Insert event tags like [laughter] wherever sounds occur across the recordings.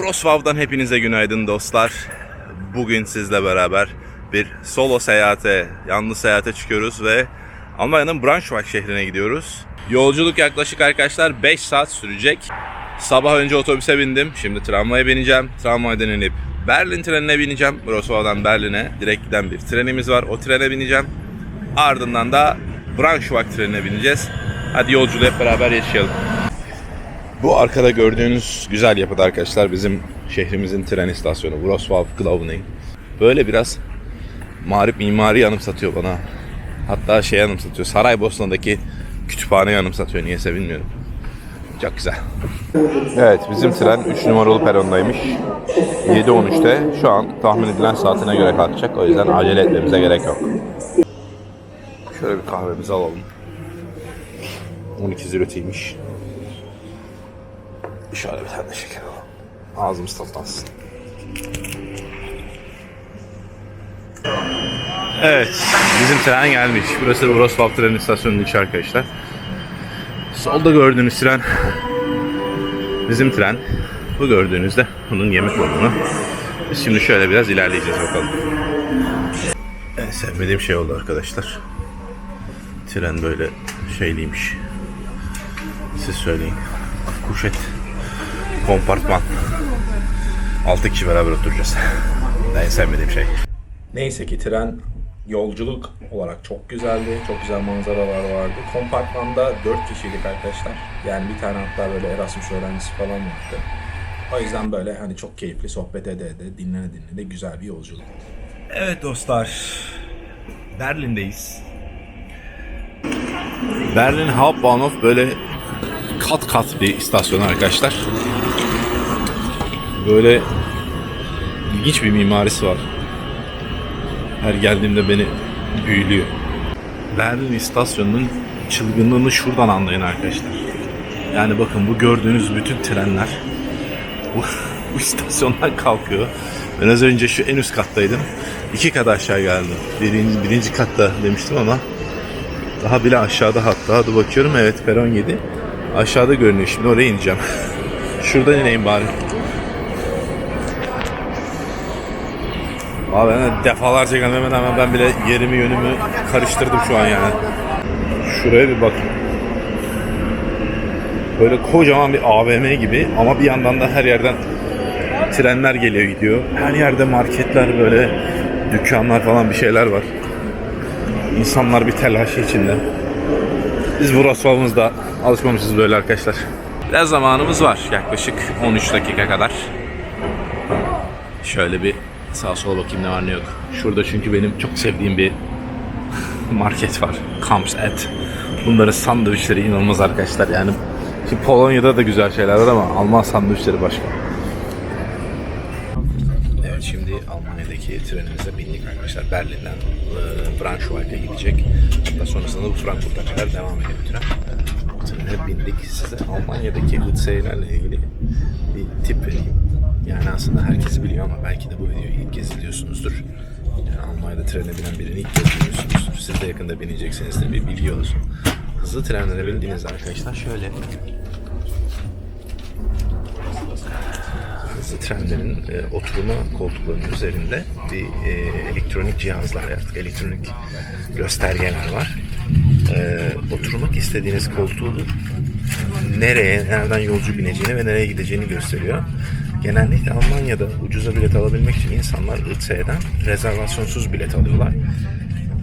Wrocław'dan hepinize günaydın dostlar. Bugün sizle beraber bir solo seyahate, yalnız seyahate çıkıyoruz ve Almanya'nın Braunschweig şehrine gidiyoruz. Yolculuk yaklaşık arkadaşlar 5 saat sürecek. Sabah önce otobüse bindim. Şimdi tramvaya bineceğim. Tramvaydan inip Berlin trenine bineceğim. Wrocław'dan Berlin'e direkt giden bir trenimiz var. O trene bineceğim. Ardından da Braunschweig trenine bineceğiz. Hadi yolculuğu hep beraber yaşayalım. Bu arkada gördüğünüz güzel yapıda arkadaşlar bizim şehrimizin tren istasyonu Wrocław Glaubening. Böyle biraz mağrip mimari anımsatıyor bana. Hatta şey anımsatıyor. Saraybosna'daki kütüphane anımsatıyor. Niyeyse bilmiyorum. Çok güzel. Evet bizim tren 3 numaralı perondaymış. 7.13'te şu an tahmin edilen saatine göre kalkacak. O yüzden acele etmemize gerek yok. Şöyle bir kahvemizi alalım. 12 zirvetiymiş. Şöyle bir tane şeker alalım. Ağzımız tatlansın. Evet, bizim tren gelmiş. Burası Wrocław tren istasyonunun içi arkadaşlar. Solda gördüğünüz tren bizim tren. Bu gördüğünüz de bunun yemek vagonu. Biz şimdi şöyle biraz ilerleyeceğiz bakalım. En sevmediğim şey oldu arkadaşlar. Tren böyle şeyliymiş. Siz söyleyin. Kuşet kompartman. 6 kişi beraber oturacağız. En sevmediğim şey. Neyse ki tren yolculuk olarak çok güzeldi. Çok güzel manzaralar vardı. Kompartmanda 4 kişiydik arkadaşlar. Yani bir tane hatta böyle Erasmus öğrencisi falan vardı. O yüzden böyle hani çok keyifli sohbet ede ede, dinlene dinlene güzel bir yolculuk. Evet dostlar. Berlin'deyiz. Berlin Hauptbahnhof böyle kat kat bir istasyon arkadaşlar. Böyle ilginç bir mimarisi var. Her geldiğimde beni büyülüyor. Berlin istasyonunun çılgınlığını şuradan anlayın arkadaşlar. Yani bakın bu gördüğünüz bütün trenler bu, [laughs] bu istasyondan kalkıyor. Ben az önce şu en üst kattaydım. İki kat aşağı geldim. Birinci, birinci katta demiştim ama daha bile aşağıda hatta. Dur bakıyorum evet peron 7. Aşağıda görünüyor. Şimdi oraya ineceğim. [laughs] Şuradan ineyim bari. Abi ben de defalarca gelmeme rağmen ben bile yerimi yönümü karıştırdım şu an yani. Şuraya bir bak. Böyle kocaman bir AVM gibi ama bir yandan da her yerden trenler geliyor gidiyor. Her yerde marketler böyle dükkanlar falan bir şeyler var. İnsanlar bir telaşı içinde. Biz Wrocław'ımızda alışmamışız böyle arkadaşlar. Biraz zamanımız var yaklaşık 13 dakika kadar. Şöyle bir sağa sola bakayım ne var ne yok. Şurada çünkü benim çok sevdiğim bir market var. Kamps et. Bunların sandviçleri inanılmaz arkadaşlar. Yani şimdi Polonya'da da güzel şeyler var ama Alman sandviçleri başka. Evet şimdi Almanya'daki trenimize bindik arkadaşlar. Berlin'den e, Braunschweig'e gidecek. Hatta sonrasında bu Frankfurt'a kadar devam ediyor tren. Bu trene bindik. Size Almanya'daki ITS'lerle ilgili bir tip vereyim. Yani aslında herkes biliyor ama belki de bu videoyu ilk kez izliyorsunuzdur. Yani Almanya'da trene binen birini ilk kez biliyorsunuzdur. Siz de yakında bineceksiniz de bir bilgi olsun. Hızlı trenlere bindiğinizde arkadaşlar şöyle hızlı trenlerin e, oturma koltuklarının üzerinde bir e, elektronik cihazlar artık elektronik göstergeler var. E, oturmak istediğiniz koltuğu nereye, nereden yolcu bineceğini ve nereye gideceğini gösteriyor. Genellikle Almanya'da ucuza bilet alabilmek için insanlar ITS'den rezervasyonsuz bilet alıyorlar.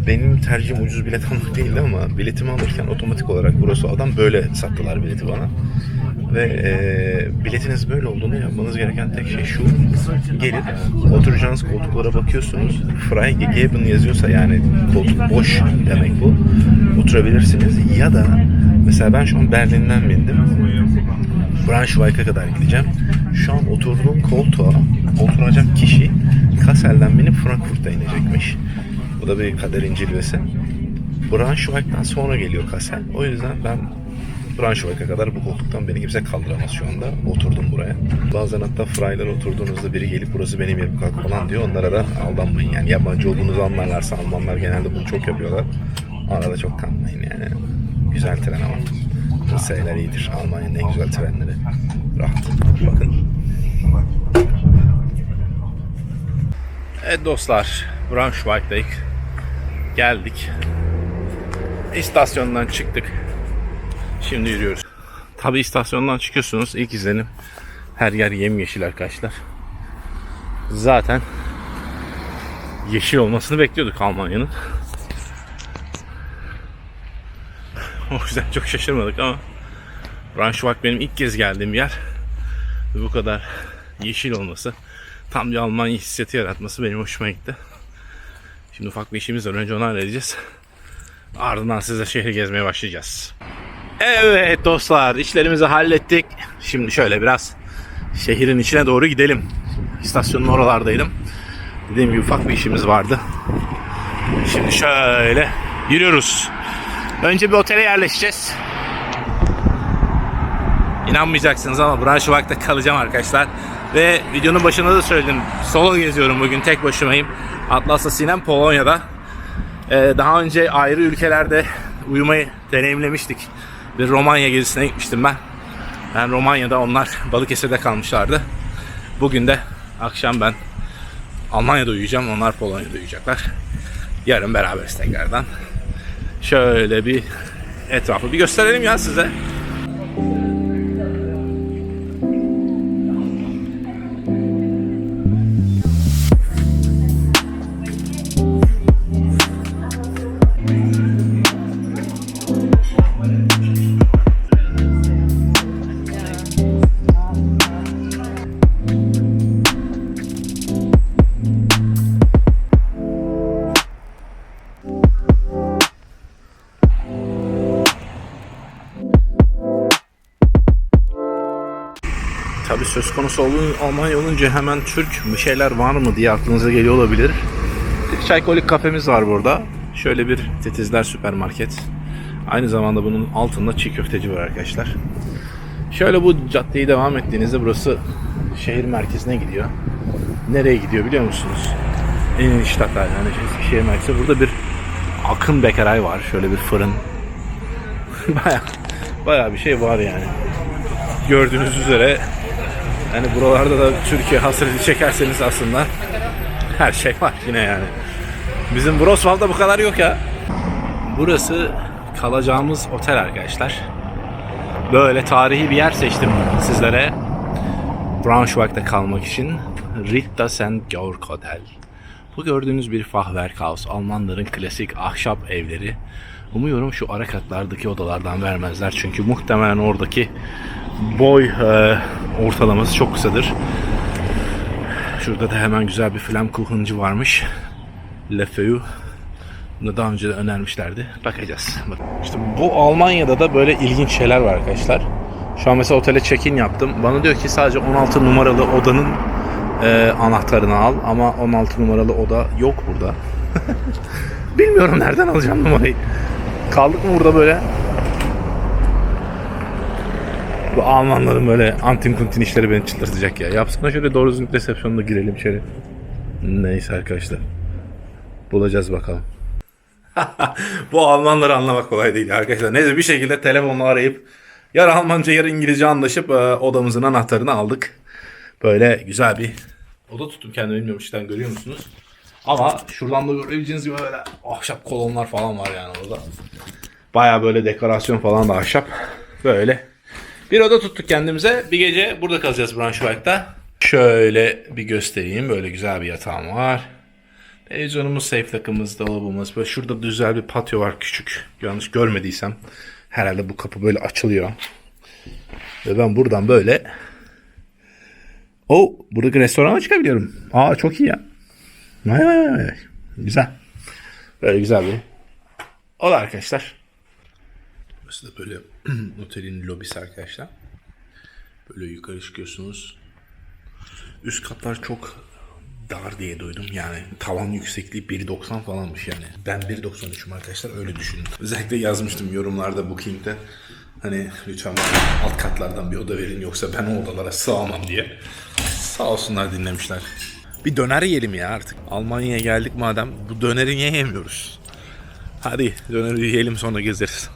Benim tercihim ucuz bilet [laughs] almak değildi ama biletimi alırken otomatik olarak burası adam böyle sattılar bileti bana. Ve e, biletiniz böyle olduğunu yapmanız gereken tek şey şu. Gelip oturacağınız koltuklara bakıyorsunuz. Freigegeben yazıyorsa yani koltuk boş demek bu. Oturabilirsiniz. Ya da mesela ben şu an Berlin'den bindim. Braunschweig'a kadar gideceğim. Şu an oturduğum koltuğa oturacak kişi Kassel'den binip Frankfurt'ta inecekmiş. Bu da bir kaderin cilvesi. Braunschweig'dan sonra geliyor Kassel. O yüzden ben Braunschweig'a kadar bu koltuktan beni kimse kaldıramaz şu anda. Oturdum buraya. Bazen hatta fraylar oturduğunuzda biri gelip burası benim yerim kalk falan diyor. Onlara da aldanmayın. Yani yabancı olduğunuzu anlarlarsa Almanlar genelde bunu çok yapıyorlar. Arada çok kanmayın yani. Güzel tren ama. Hırseler iyidir. Almanya'nın en güzel trenleri. Rahat. Bakın. Evet dostlar. Braunschweig'dayız. Geldik. İstasyondan çıktık. Şimdi yürüyoruz. Tabi istasyondan çıkıyorsunuz. İlk izlenim her yer yemyeşil arkadaşlar. Zaten yeşil olmasını bekliyorduk Almanya'nın. [laughs] O yüzden çok şaşırmadık ama Braunschweig benim ilk kez geldiğim yer. Bu kadar yeşil olması, tam bir Almanya hissiyatı yaratması benim hoşuma gitti. Şimdi ufak bir işimiz var. Önce onu halledeceğiz. Ardından size şehri gezmeye başlayacağız. Evet dostlar işlerimizi hallettik. Şimdi şöyle biraz şehrin içine doğru gidelim. İstasyonun oralardaydım. Dediğim gibi ufak bir işimiz vardı. Şimdi şöyle yürüyoruz. Önce bir otele yerleşeceğiz. İnanmayacaksınız ama Braunschweig'da kalacağım arkadaşlar. Ve videonun başında da söyledim. Solo geziyorum bugün tek başımayım. Atlas'la Sinem Polonya'da. Ee, daha önce ayrı ülkelerde uyumayı deneyimlemiştik. Bir Romanya gezisine gitmiştim ben. Ben Romanya'da onlar Balıkesir'de kalmışlardı. Bugün de akşam ben Almanya'da uyuyacağım. Onlar Polonya'da uyuyacaklar. Yarın beraberiz tekrardan. Şöyle bir etrafı bir gösterelim ya size. Söz konusu olun, Almanya olunca hemen Türk bir şeyler var mı diye aklınıza geliyor olabilir. Bir çaykolik kafemiz var burada. Şöyle bir titizler süpermarket. Aynı zamanda bunun altında çiğ köfteci var arkadaşlar. Şöyle bu caddeyi devam ettiğinizde burası şehir merkezine gidiyor. Nereye gidiyor biliyor musunuz? En Stadt yani eski şehir merkezi. Burada bir Akın Bekeray var. Şöyle bir fırın. [laughs] baya baya bir şey var yani. Gördüğünüz üzere yani buralarda da Türkiye hasreti çekerseniz aslında her şey var yine yani. Bizim Wrocław'da bu kadar yok ya. Burası kalacağımız otel arkadaşlar. Böyle tarihi bir yer seçtim sizlere. Braunschweig'da kalmak için. Ritta St. Georg Hotel. Bu gördüğünüz bir Fachwerkhaus. Almanların klasik ahşap evleri. Umuyorum şu ara katlardaki odalardan vermezler. Çünkü muhtemelen oradaki boy e, ortalaması çok kısadır. Şurada da hemen güzel bir Flammkuchencı varmış. Le Feu. Bunu daha önce de önermişlerdi. Bakacağız. Bak. İşte bu Almanya'da da böyle ilginç şeyler var arkadaşlar. Şu an mesela otele check-in yaptım. Bana diyor ki sadece 16 numaralı odanın e, anahtarını al. Ama 16 numaralı oda yok burada. [laughs] Bilmiyorum nereden alacağım numarayı. Kaldık mı burada böyle? Bu Almanların böyle antin kuntin işleri beni çıldırtacak ya. Yapsana şöyle doğru düzgün resepsiyonda girelim içeri. Neyse arkadaşlar. Bulacağız bakalım. [laughs] Bu Almanları anlamak kolay değil arkadaşlar. Neyse bir şekilde telefonla arayıp yarı Almanca yarı İngilizce anlaşıp e, odamızın anahtarını aldık. Böyle güzel bir oda tuttum kendimi bilmiyorum işten görüyor musunuz? Ama şuradan da görebileceğiniz gibi böyle ahşap kolonlar falan var yani orada. Baya böyle dekorasyon falan da ahşap. Böyle bir oda tuttuk kendimize. Bir gece burada kalacağız Braunschweig'da. Şöyle bir göstereyim. Böyle güzel bir yatağım var. Televizyonumuz, safe takımımız, dolabımız. Böyle şurada güzel bir patio var küçük. Yanlış görmediysem. Herhalde bu kapı böyle açılıyor. Ve ben buradan böyle o buradaki restorana çıkabiliyorum. Aa çok iyi ya. Vay vay vay. Güzel. Böyle güzel bir oda arkadaşlar. Burası da böyle [clears throat] otelin lobisi arkadaşlar. Böyle yukarı çıkıyorsunuz. Üst katlar çok dar diye duydum. Yani tavan yüksekliği 1.90 falanmış yani. Ben 1.93'üm arkadaşlar öyle düşünün. Özellikle yazmıştım yorumlarda Booking'de. Hani lütfen alt katlardan bir oda verin yoksa ben o odalara sığamam diye. Sağ olsunlar dinlemişler. Bir döner yiyelim ya artık. Almanya'ya geldik madem bu döneri niye yemiyoruz? Hadi döneri yiyelim sonra gezeriz.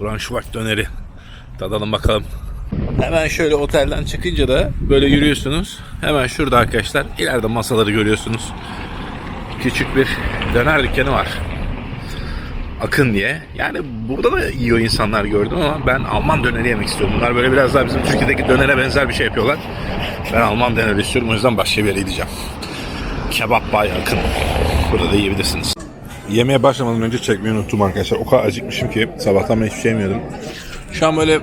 Braunschweig döneri. Tadalım bakalım. Hemen şöyle otelden çıkınca da böyle yürüyorsunuz. Hemen şurada arkadaşlar ileride masaları görüyorsunuz. Küçük bir döner dükkanı var. Akın diye. Yani burada da yiyor insanlar gördüm ama ben Alman döneri yemek istiyorum. Bunlar böyle biraz daha bizim Türkiye'deki dönere benzer bir şey yapıyorlar. Ben Alman döneri istiyorum o yüzden başka bir yere gideceğim. Kebap Bay Akın. Burada da yiyebilirsiniz. Yemeğe başlamadan önce çekmeyi unuttum arkadaşlar. O kadar acıkmışım ki sabahtan ben hiçbir şey yemiyordum. Şu an böyle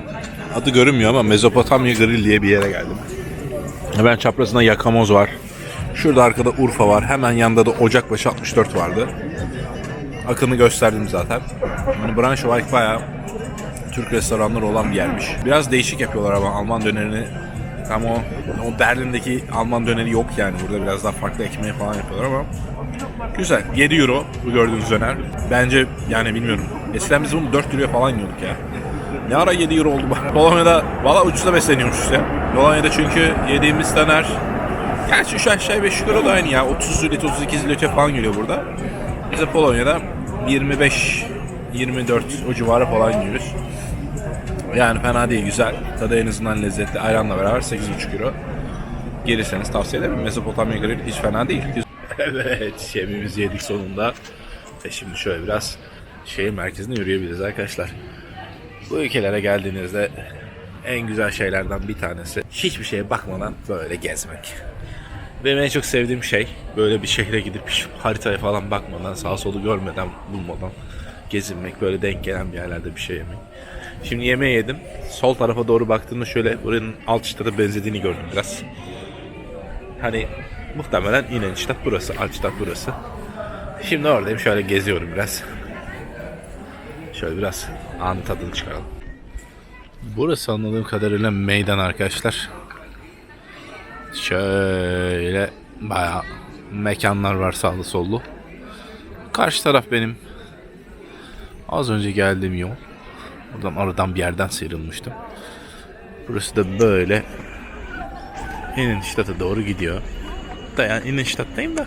adı görünmüyor ama Mezopotamya Grill diye bir yere geldim. Hemen çaprazında yakamoz var. Şurada arkada Urfa var. Hemen yanında da Ocakbaşı 64 vardı. Akını gösterdim zaten. Yani Braunschweig bayağı Türk restoranları olan bir yermiş. Biraz değişik yapıyorlar ama Alman dönerini tam o, o Berlin'deki Alman döneri yok yani. Burada biraz daha farklı ekmeği falan yapıyorlar ama güzel. 7 euro bu gördüğünüz döner. Bence yani bilmiyorum. Eskiden biz bunu 4 euroya falan yiyorduk ya. Ne ara 7 euro oldu? Polonya'da [laughs] valla ucuza besleniyormuşuz ya. Polonya'da çünkü yediğimiz döner Gerçi şu aşağı 5 euro da aynı ya. 30 zloty 32 zloty falan geliyor burada. Biz de Polonya'da 25 24 o civarı falan yiyoruz. Yani fena değil güzel. Tadı en azından lezzetli. Ayranla beraber 8,5 euro. Gelirseniz tavsiye ederim. Mezopotamya Grill hiç fena değil. [laughs] evet şemimizi yedik sonunda. Ve şimdi şöyle biraz şehir merkezine yürüyebiliriz arkadaşlar. Bu ülkelere geldiğinizde en güzel şeylerden bir tanesi hiçbir şeye bakmadan böyle gezmek. Benim en çok sevdiğim şey böyle bir şehre gidip haritaya falan bakmadan sağa solu görmeden bulmadan gezinmek böyle denk gelen bir yerlerde bir şey yemek. Şimdi yemeği yedim. Sol tarafa doğru baktığımda şöyle buranın Altstadt'a benzediğini gördüm biraz. Hani muhtemelen Innenstadt burası, Altstadt burası. Şimdi oradayım şöyle geziyorum biraz. Şöyle biraz an tadını çıkaralım. Burası anladığım kadarıyla meydan arkadaşlar. Şöyle bayağı mekanlar var sağlı sollu. Karşı taraf benim az önce geldiğim yol. Buradan aradan bir yerden sıyrılmıştım. Burası da böyle İnnenstadt'a doğru gidiyor. Da yani Innenstadt'tayım da.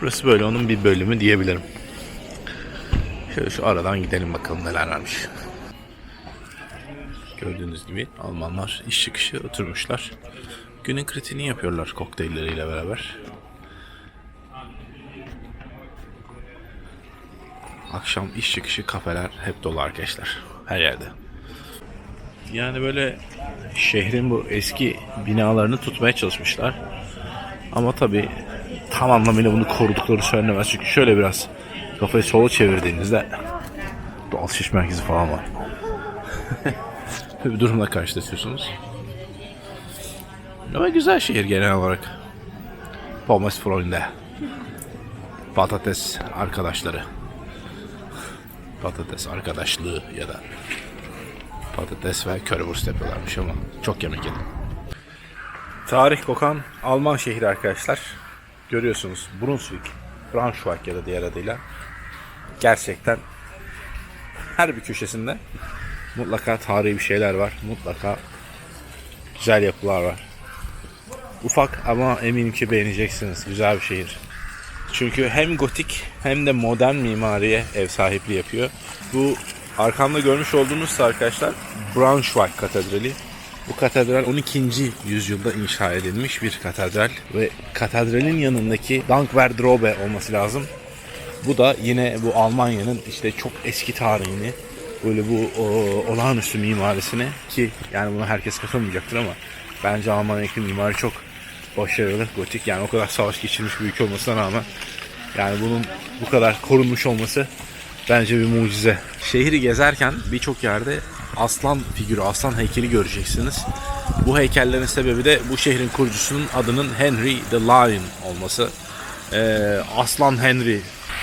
Burası böyle onun bir bölümü diyebilirim. Şöyle şu aradan gidelim bakalım neler varmış. Gördüğünüz gibi Almanlar iş çıkışı oturmuşlar. Günün kritiğini yapıyorlar kokteylleriyle beraber. Akşam iş çıkışı kafeler hep dolu arkadaşlar. Her yerde. Yani böyle şehrin bu eski binalarını tutmaya çalışmışlar. Ama tabii tam anlamıyla bunu korudukları söylenemez. Çünkü şöyle biraz kafayı sola çevirdiğinizde bir alışveriş merkezi falan var. Bir durumla karşılaşıyorsunuz. Ama güzel şehir genel olarak. Pommes Freunde. Patates arkadaşları. Patates arkadaşlığı ya da patates ve currywurst yapıyorlarmış ama çok yemek yedim. Tarih kokan Alman şehri arkadaşlar. Görüyorsunuz Brunswick, Braunschweig ya da diğer adıyla. Gerçekten her bir köşesinde mutlaka tarihi bir şeyler var. Mutlaka güzel yapılar var. Ufak ama eminim ki beğeneceksiniz. Güzel bir şehir. Çünkü hem gotik hem de modern mimariye ev sahipliği yapıyor. Bu arkamda görmüş olduğunuz arkadaşlar Braunschweig Katedrali. Bu katedral 12. yüzyılda inşa edilmiş bir katedral ve katedralin yanındaki Dankwerkdrobe olması lazım. Bu da yine bu Almanya'nın işte çok eski tarihini böyle bu o, olağanüstü mimarisini ki yani buna herkes katılmayacaktır ama bence Almanya'daki mimari çok başarılı, gotik yani o kadar savaş geçirmiş bir ülke olmasına rağmen yani bunun bu kadar korunmuş olması bence bir mucize. Şehri gezerken birçok yerde aslan figürü, aslan heykeli göreceksiniz. Bu heykellerin sebebi de bu şehrin kurucusunun adının Henry the Lion olması. Ee, aslan Henry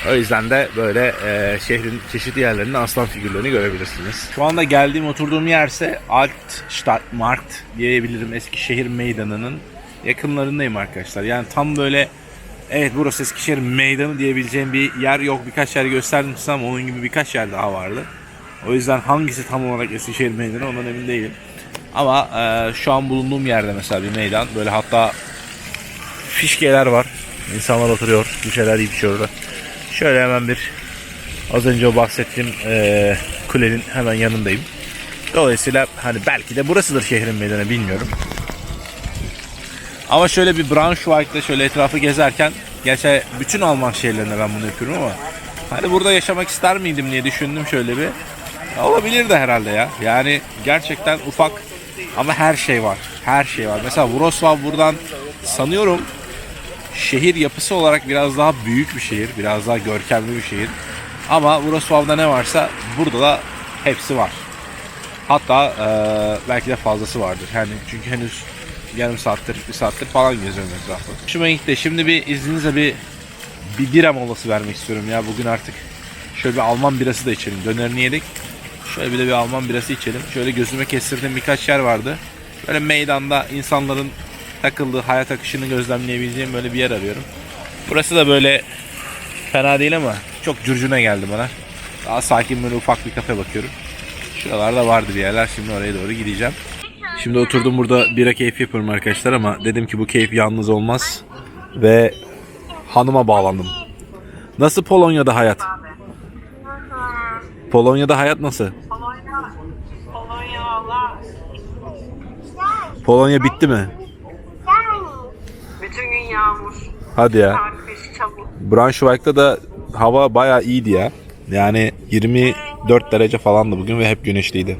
o yüzden de böyle e, şehrin çeşitli yerlerinde aslan figürlerini görebilirsiniz. Şu anda geldiğim oturduğum yerse Altstadtmarkt diyebilirim. Eskişehir Meydanı'nın yakınlarındayım arkadaşlar. Yani tam böyle evet burası Eskişehir Meydanı diyebileceğim bir yer yok. Birkaç yer gösterdim size ama onun gibi birkaç yer daha vardı. O yüzden hangisi tam olarak Eskişehir Meydanı ondan emin değilim. Ama e, şu an bulunduğum yerde mesela bir meydan. Böyle hatta fişkeler var. İnsanlar oturuyor. Bir şeyler yiyip içiyorlar. Şöyle hemen bir az önce bahsettiğim e, kulenin hemen yanındayım. Dolayısıyla hani belki de burasıdır şehrin meydanı bilmiyorum. Ama şöyle bir Braunschweig'da şöyle etrafı gezerken gerçi bütün Alman şehirlerinde ben bunu yapıyorum ama hani burada yaşamak ister miydim diye düşündüm şöyle bir. Olabilir de herhalde ya. Yani gerçekten ufak ama her şey var. Her şey var. Mesela Wrocław buradan sanıyorum şehir yapısı olarak biraz daha büyük bir şehir. Biraz daha görkemli bir şehir. Ama Wrocław'da ne varsa burada da hepsi var. Hatta eee, belki de fazlası vardır. Yani çünkü henüz yarım saattir, bir saattir falan geziyorum etrafı. Hoşuma gitti. Şimdi bir izninizle bir bir bira molası vermek istiyorum ya bugün artık. Şöyle bir Alman birası da içelim. Dönerini yedik. Şöyle bir de bir Alman birası içelim. Şöyle gözüme kestirdiğim birkaç yer vardı. Böyle meydanda insanların takıldığı hayat akışını gözlemleyebileceğim böyle bir yer arıyorum. Burası da böyle fena değil ama çok curcuna geldi bana. Daha sakin böyle ufak bir kafe bakıyorum. Şuralarda vardı bir yerler. Şimdi oraya doğru gideceğim. Şimdi oturdum burada bira keyfi yapıyorum arkadaşlar ama dedim ki bu keyif yalnız olmaz. Ve hanıma bağlandım. Nasıl Polonya'da hayat? Polonya'da hayat nasıl? Polonya, Polonya valla Polonya bitti mi? bütün gün yağmur, Hadi ya. çabuk. Braunschweig'da da hava bayağı iyiydi ya. Yani 24 derece falandı bugün ve hep güneşliydi.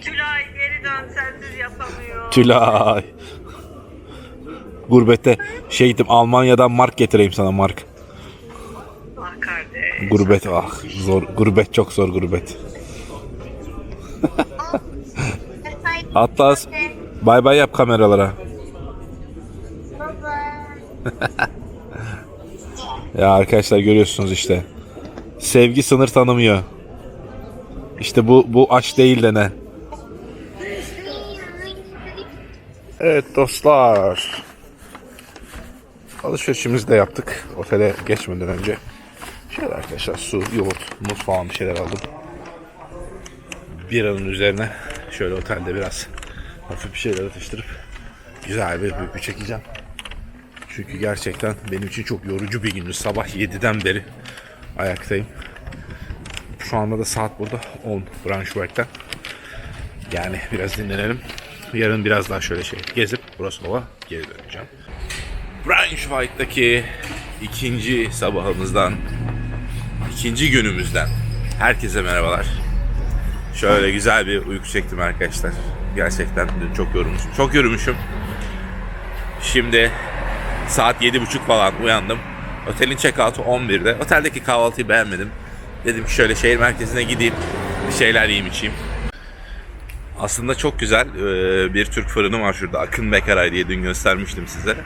Tülay geri dön sensiz yapamıyor. Tülay. Gurbette şey gittim Almanya'dan mark getireyim sana mark. Gurbet ah zor gurbet çok zor gurbet. [laughs] Hatta bay bay yap kameralara. [laughs] Ya arkadaşlar görüyorsunuz işte. Sevgi sınır tanımıyor. İşte bu bu aşk değil de ne? Evet dostlar. Alışverişimizi de yaptık. Otele geçmeden önce. Şöyle arkadaşlar su, yoğurt, muz falan bir şeyler aldım. Biranın üzerine şöyle otelde biraz hafif bir şeyler atıştırıp güzel bir öykü çekeceğim. Çünkü gerçekten benim için çok yorucu bir gündü. Sabah 7'den beri ayaktayım. Şu anda da saat burada 10 Braunschweig'den. Yani biraz dinlenelim. Yarın biraz daha şöyle şey gezip Wrocław'a geri döneceğim. Braunschweig'daki ikinci sabahımızdan, ikinci günümüzden herkese merhabalar. Şöyle güzel bir uyku çektim arkadaşlar. Gerçekten dün çok yorulmuşum. Çok yorulmuşum. Şimdi saat 7.30 falan uyandım. Otelin check-out'u 11'de. Oteldeki kahvaltıyı beğenmedim. Dedim ki şöyle şehir merkezine gideyim. Bir şeyler yiyeyim içeyim. Aslında çok güzel bir Türk fırını var şurada. Akın Bekaray diye dün göstermiştim size.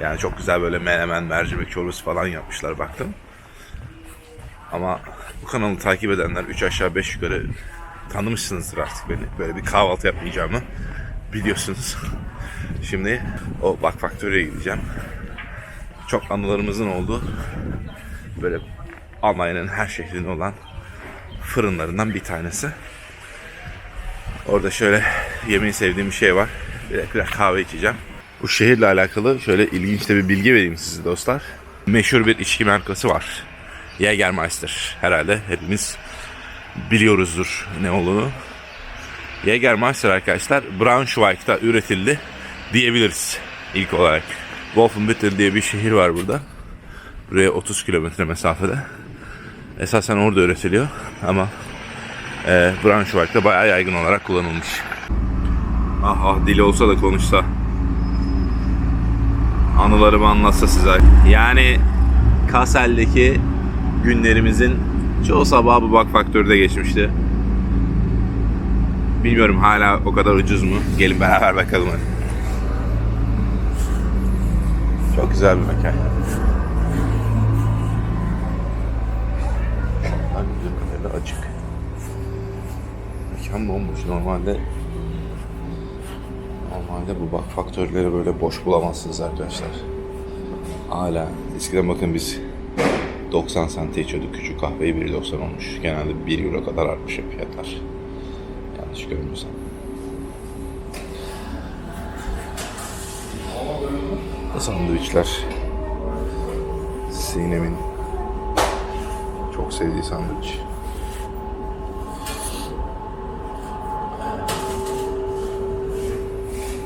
Yani çok güzel böyle menemen, mercimek çorbası falan yapmışlar baktım. Ama bu kanalı takip edenler 3 aşağı 5 yukarı tanımışsınızdır artık beni. Böyle bir kahvaltı yapmayacağımı biliyorsunuz. [laughs] Şimdi o Bak Faktörü'ye gideceğim. Çok anılarımızın olduğu böyle Almanya'nın her şehrinde olan fırınlarından bir tanesi. Orada şöyle yemeği sevdiğim bir şey var. Bir biraz kahve içeceğim. Bu şehirle alakalı şöyle ilginç de bir bilgi vereyim size dostlar. Meşhur bir içki markası var. Jägermeister. Herhalde hepimiz biliyoruzdur ne olduğunu. Jägermeister arkadaşlar Braunschweig'da üretildi diyebiliriz ilk olarak. Wolfenbüttel diye bir şehir var burada. Buraya 30 kilometre mesafede. Esasen orada üretiliyor ama e, Braunschweig'da bayağı yaygın olarak kullanılmış. Ah ah dili olsa da konuşsa. Anılarımı anlatsa size. Yani Kassel'deki günlerimizin çoğu sabahı bu bak faktörde geçmişti. Bilmiyorum hala o kadar ucuz mu? Gelin beraber bakalım hadi. Çok güzel bir mekan. Bildiğim kadarıyla açık. Mekan bomboş. Normalde normalde bu bak faktörleri böyle boş bulamazsınız arkadaşlar. Hala. Eskiden bakın biz 90 sente içiyordu küçük kahveyi 1.90 olmuş. Genelde 1 euro kadar artmış fiyatlar. Yanlış görmüyorsam. Sandviçler. Sinem'in çok sevdiği sandviç.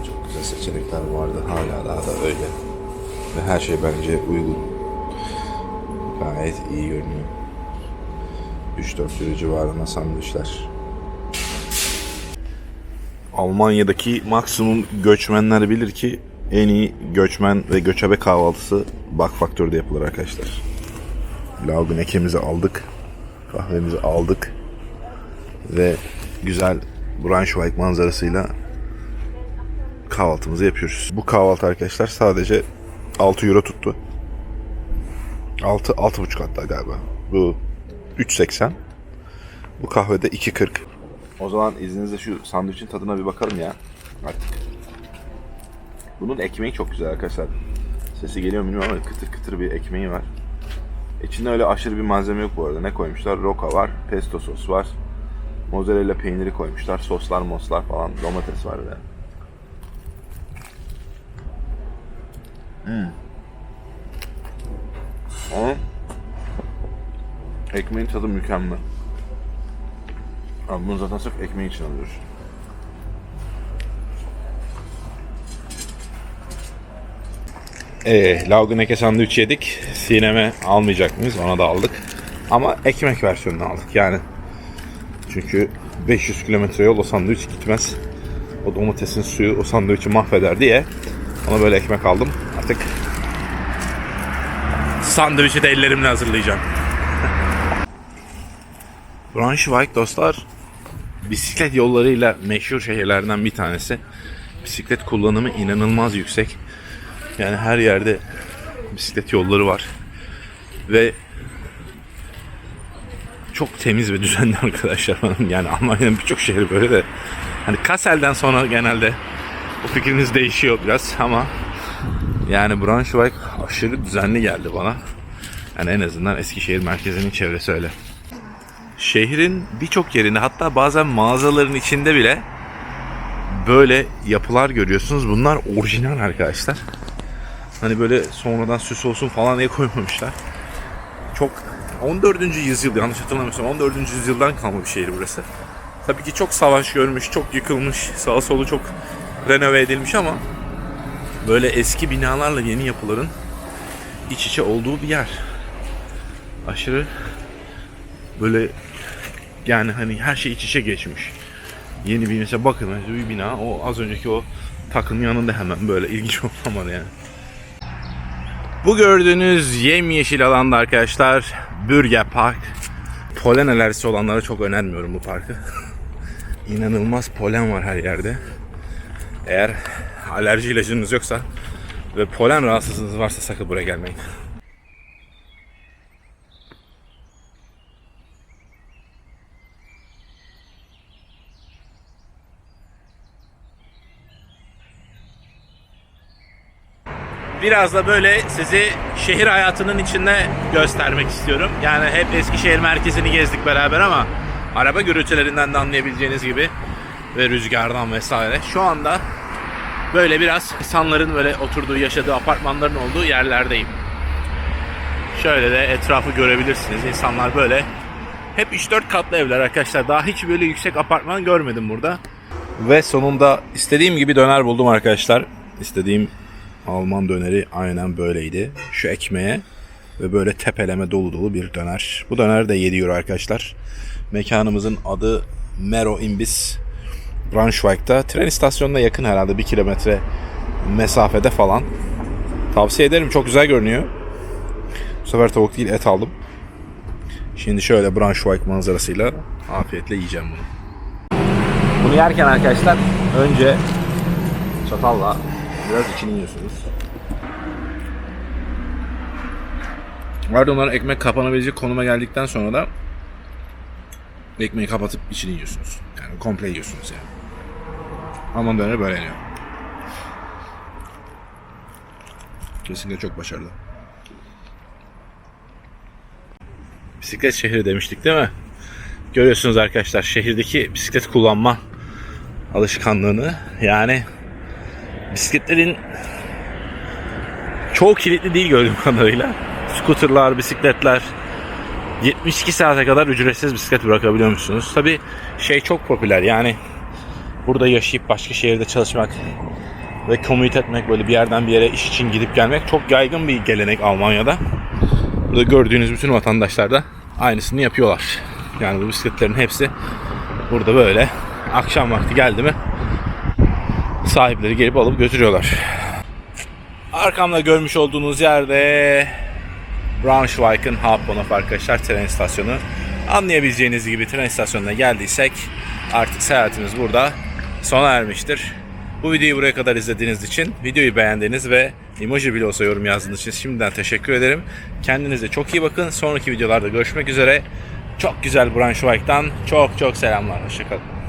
Çok güzel seçenekler vardı. Hala daha da öyle. Ve her şey bence uygun. Gayet iyi görünüyor. 3-4 lira civarında sandviçler. Almanya'daki maksimum göçmenler bilir ki en iyi göçmen ve göçebe kahvaltısı Bak Faktör'de yapılır arkadaşlar. Laugen ekemizi aldık. Kahvemizi aldık. Ve güzel Braunschweig manzarasıyla kahvaltımızı yapıyoruz. Bu kahvaltı arkadaşlar sadece 6 euro tuttu. 6 6,5 hatta galiba. Bu 3.80. Bu kahvede 2.40. O zaman izninizle şu sandviçin tadına bir bakalım ya. Artık. Bunun ekmeği çok güzel arkadaşlar. Sesi geliyor bilmiyorum ama kıtır kıtır bir ekmeği var. İçinde öyle aşırı bir malzeme yok bu arada. Ne koymuşlar? Roka var, pesto sos var. Mozzarella peyniri koymuşlar. Soslar, moslar falan. Domates var bir de. Hmm. Ama ekmeğin tadı mükemmel. Abi bunu zaten sırf ekmeği için alıyoruz. Ee, Laugeneke sandviç yedik. Sineme almayacak mıyız? Ona da aldık. Ama ekmek versiyonunu aldık yani. Çünkü 500 kilometre yol o sandviç gitmez. O domatesin suyu o sandviçi mahveder diye ona böyle ekmek aldım. Artık sandviçi de ellerimle hazırlayacağım. Braunschweig dostlar bisiklet yollarıyla meşhur şehirlerden bir tanesi. Bisiklet kullanımı inanılmaz yüksek. Yani her yerde bisiklet yolları var. Ve çok temiz ve düzenli [laughs] arkadaşlar. Yani Almanya'nın birçok şehri böyle de. Hani Kassel'den sonra genelde bu fikriniz değişiyor biraz ama yani Braunschweig aşırı düzenli geldi bana. Yani en azından Eskişehir merkezinin çevresi öyle. Şehrin birçok yerinde hatta bazen mağazaların içinde bile böyle yapılar görüyorsunuz. Bunlar orijinal arkadaşlar. Hani böyle sonradan süs olsun falan diye koymamışlar. Çok 14. yüzyıl yanlış hatırlamıyorsam 14. yüzyıldan kalma bir şehir burası. Tabii ki çok savaş görmüş, çok yıkılmış, sağa solu çok renove edilmiş ama böyle eski binalarla yeni yapıların iç içe olduğu bir yer. Aşırı böyle yani hani her şey iç içe geçmiş. Yeni bir mesela bakın mesela bir bina o az önceki o takının yanında hemen böyle ilginç [laughs] olmadı yani. Bu gördüğünüz yemyeşil alanda arkadaşlar Bürger Park. Polen alerjisi olanlara çok önermiyorum bu parkı. [laughs] İnanılmaz polen var her yerde. Eğer alerji ilacınız yoksa ve polen rahatsızlığınız varsa sakın buraya gelmeyin. Biraz da böyle sizi şehir hayatının içinde göstermek istiyorum. Yani hep Eskişehir merkezini gezdik beraber ama araba gürültülerinden de anlayabileceğiniz gibi ve rüzgardan vesaire. Şu anda böyle biraz insanların böyle oturduğu, yaşadığı apartmanların olduğu yerlerdeyim. Şöyle de etrafı görebilirsiniz. İnsanlar böyle hep 3-4 katlı evler arkadaşlar. Daha hiç böyle yüksek apartman görmedim burada. Ve sonunda istediğim gibi döner buldum arkadaşlar. İstediğim Alman döneri aynen böyleydi. Şu ekmeğe ve böyle tepeleme dolu dolu bir döner. Bu döner de 7 euro arkadaşlar. Mekanımızın adı Mero Imbis. Braunschweig'da. Tren istasyonuna yakın herhalde bir kilometre mesafede falan. Tavsiye ederim. Çok güzel görünüyor. Bu sefer tavuk değil et aldım. Şimdi şöyle Braunschweig manzarasıyla afiyetle yiyeceğim bunu. Bunu yerken arkadaşlar önce çatalla biraz içini yiyorsunuz. Ardından ekmek kapanabilecek konuma geldikten sonra da ekmeği kapatıp içini yiyorsunuz. Yani komple yiyorsunuz yani. Alman döneri böyle yeniyor. Kesinlikle çok başarılı. Bisiklet şehri demiştik değil mi? Görüyorsunuz arkadaşlar şehirdeki bisiklet kullanma alışkanlığını. Yani bisikletlerin çoğu kilitli değil gördüğüm kadarıyla. Scooterlar, bisikletler 72 saate kadar ücretsiz bisiklet bırakabiliyor musunuz? Tabi şey çok popüler yani burada yaşayıp başka şehirde çalışmak ve commute etmek böyle bir yerden bir yere iş için gidip gelmek çok yaygın bir gelenek Almanya'da. Burada gördüğünüz bütün vatandaşlar da aynısını yapıyorlar. Yani bu bisikletlerin hepsi burada böyle akşam vakti geldi mi sahipleri gelip alıp götürüyorlar. Arkamda görmüş olduğunuz yerde Braunschweig'ın Hauptbahnhof arkadaşlar tren istasyonu. Anlayabileceğiniz gibi tren istasyonuna geldiysek artık seyahatimiz burada sona ermiştir. Bu videoyu buraya kadar izlediğiniz için, videoyu beğendiğiniz ve emoji bile olsa yorum yazdığınız için şimdiden teşekkür ederim. Kendinize çok iyi bakın. Sonraki videolarda görüşmek üzere. Çok güzel Braunschweig'dan çok çok selamlar. Hoşçakalın.